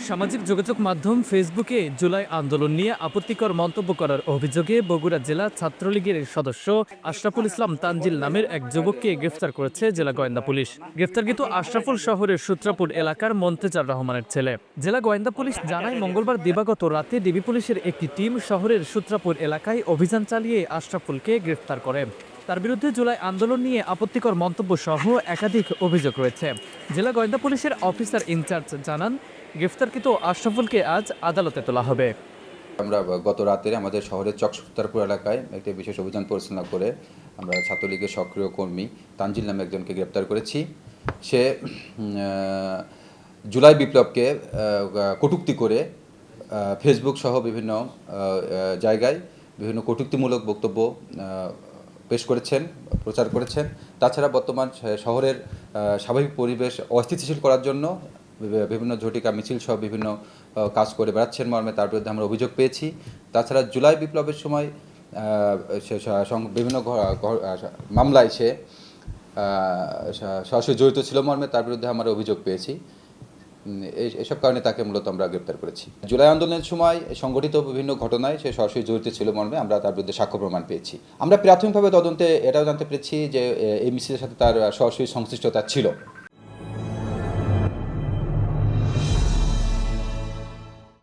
সামাজিক যোগাযোগ মাধ্যম ফেসবুকে জুলাই আন্দোলন নিয়ে আপত্তিকর মন্তব্য করার অভিযোগে বগুড়া জেলা ছাত্রলীগের সদস্য আশরাফুল ইসলাম তানজিল নামের এক যুবককে গ্রেফতার করেছে জেলা গোয়েন্দা পুলিশ। গ্রেফতারকৃত আশরাফুল শহরের সূত্রাপুর এলাকার মন্তেজার রহমানের ছেলে। জেলা গোয়েন্দা পুলিশ জানায়, মঙ্গলবার দিবাগত রাতে ডিবি পুলিশের একটি টিম শহরের সূত্রাপুর এলাকায় অভিযান চালিয়ে আশরাফুলকে গ্রেফতার করে। তার বিরুদ্ধে জুলাই আন্দোলন নিয়ে আপত্তিকর মন্তব্য সহ একাধিক অভিযোগ রয়েছে। জেলা গোয়েন্দা পুলিশের অফিসার ইনচার্জ জানান, গ্রেফতারকৃত আশরাফুলকে আজ আদালতে তোলা হবে। আমরা গত রাতে আমাদের শহরের চকসুত্তারপুর এলাকায় একটি বিশেষ অভিযান পরিচালনা করে আমরা ছাত্রলীগের সক্রিয় কর্মী তানজিল নামে একজনকে গ্রেপ্তার করেছি। সে জুলাই বিপ্লবকে কটূক্তি করে ফেসবুক সহ বিভিন্ন জায়গায় বিভিন্ন কটূক্তিমূলক বক্তব্য পেশ করেছেন, প্রচার করেছেন। তাছাড়া বর্তমান শহরের স্বাভাবিক পরিবেশ অস্থিতিশীল করার জন্য বিভিন্ন ঝটিকা মিছিল সহ বিভিন্ন কাজ করে বেড়াচ্ছেন মর্মে। তার বিরুদ্ধে আমরা অভিযোগ পেয়েছি। তাছাড়া জুলাই বিপ্লবের সময় বিভিন্ন মামলায় সে, সরাসরি জড়িত ছিল মর্মে। তার বিরুদ্ধে আমরা অভিযোগ পেয়েছি। এসব কারণে তাকে মূলত আমরা গ্রেপ্তার করেছি। জুলাই আন্দোলনের সময় সংগঠিত বিভিন্ন ঘটনায় সে সরাসরি জড়িত ছিল মর্মে, আমরা তার বিরুদ্ধে সাক্ষ্য প্রমাণ পেয়েছি। আমরা প্রাথমিকভাবে তদন্তে এটাও জানতে পেরেছি যে এই মিছিলের সাথে তার সরাসরি সংশ্লিষ্টতা ছিল।